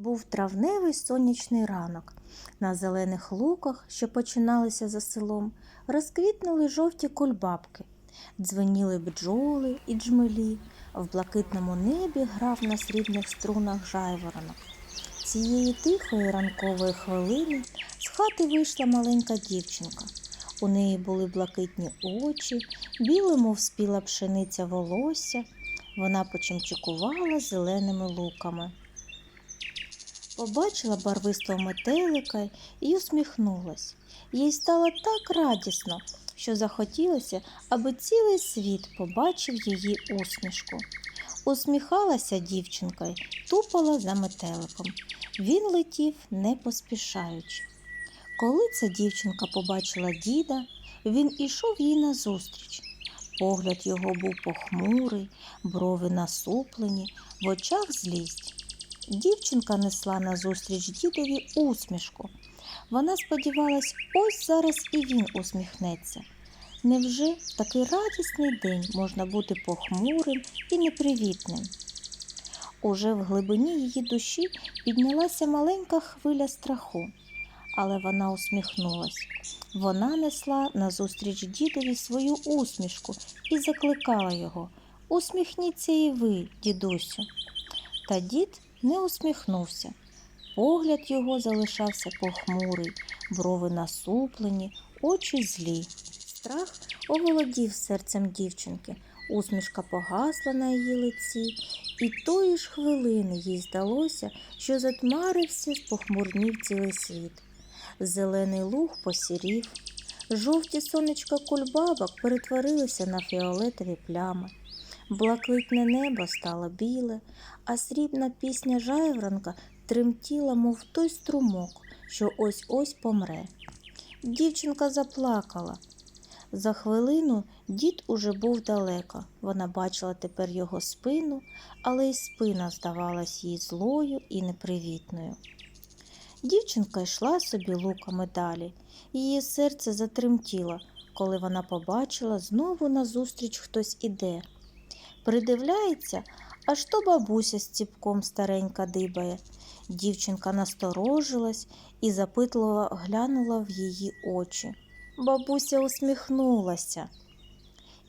Був травневий сонячний ранок. На зелених луках, що починалися за селом, розквітнули жовті кульбабки, дзвеніли бджоли і джмелі, в блакитному небі грав на срібних струнах жайворонок. Цієї тихої ранкової хвилини з хати вийшла маленька дівчинка. У неї були блакитні очі, біле, мов спіла пшениця волосся. Вона почимчикувала зеленими луками. Побачила барвистого метелика і усміхнулась. Їй стало так радісно, що захотілося, аби цілий світ побачив її усмішку. Усміхалася дівчинка й тупала за метеликом. Він летів не поспішаючи. Коли ця дівчинка побачила діда, він ішов їй назустріч. Погляд його був похмурий, брови насуплені, в очах злість. Дівчинка несла назустріч дідові усмішку. Вона сподівалась, ось зараз і він усміхнеться. Невже в такий радісний день можна бути похмурим і непривітним? Уже в глибині її душі піднялася маленька хвиля страху, але вона усміхнулась. Вона несла назустріч дідові свою усмішку і закликала його Усміхніться і ви, дідусю. Та дід не усміхнувся. Погляд його залишався похмурий, брови насуплені, очі злі. Страх оволодів серцем дівчинки. Усмішка погасла на її лиці, і тої ж хвилини їй здалося, що затмарився, похмурнів цілий світ. Зелений луг посірів, жовті сонечка кульбабок перетворилися на фіолетові плями. Блакитне небо стало біле, а срібна пісня жайворонка тремтіла, мов той струмок, що ось ось помре. Дівчинка заплакала. За хвилину дід уже був далеко. Вона бачила тепер його спину, але й спина здавалась їй злою і непривітною. Дівчинка йшла собі луками далі, її серце затремтіло, коли вона побачила знову назустріч хтось іде. Придивляється, аж то бабуся з ціпком старенька дибає. Дівчинка насторожилась і запитливо глянула в її очі. Бабуся усміхнулася.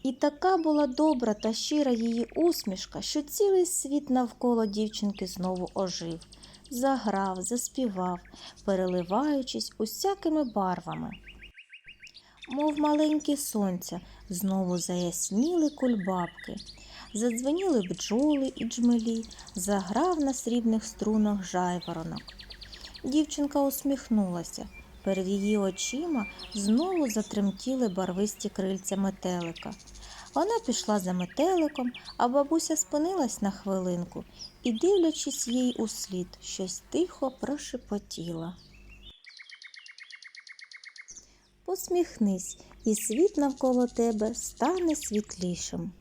І така була добра та щира її усмішка, що цілий світ навколо дівчинки знову ожив, заграв, заспівав, переливаючись усякими барвами. Мов маленькі сонця, знову заясніли кульбабки, задзвеніли бджоли і джмелі, заграв на срібних струнах жайворонок. Дівчинка усміхнулася. Перед її очима знову затремтіли барвисті крильця метелика. Вона пішла за метеликом, а бабуся спинилась на хвилинку і, дивлячись їй у слід, щось тихо прошепотіла. Посміхнись, і світ навколо тебе стане світлішим.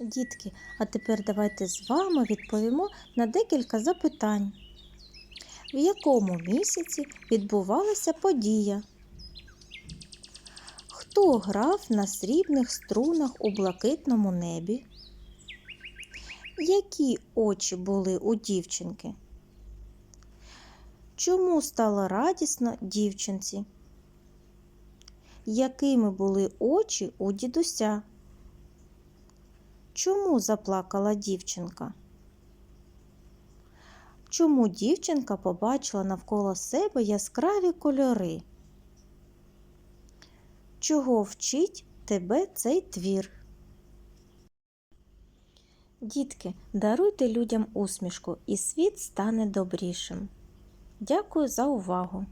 Дітки, а тепер давайте з вами відповімо на декілька запитань. В якому місяці відбувалася подія? Хто грав на срібних струнах у блакитному небі? Які очі були у дівчинки? Чому стало радісно дівчинці? Якими були очі у дідуся? Чому заплакала дівчинка? Чому дівчинка побачила навколо себе яскраві кольори? Чого вчить тебе цей твір? Дітки, даруйте людям усмішку, і світ стане добрішим. Дякую за увагу!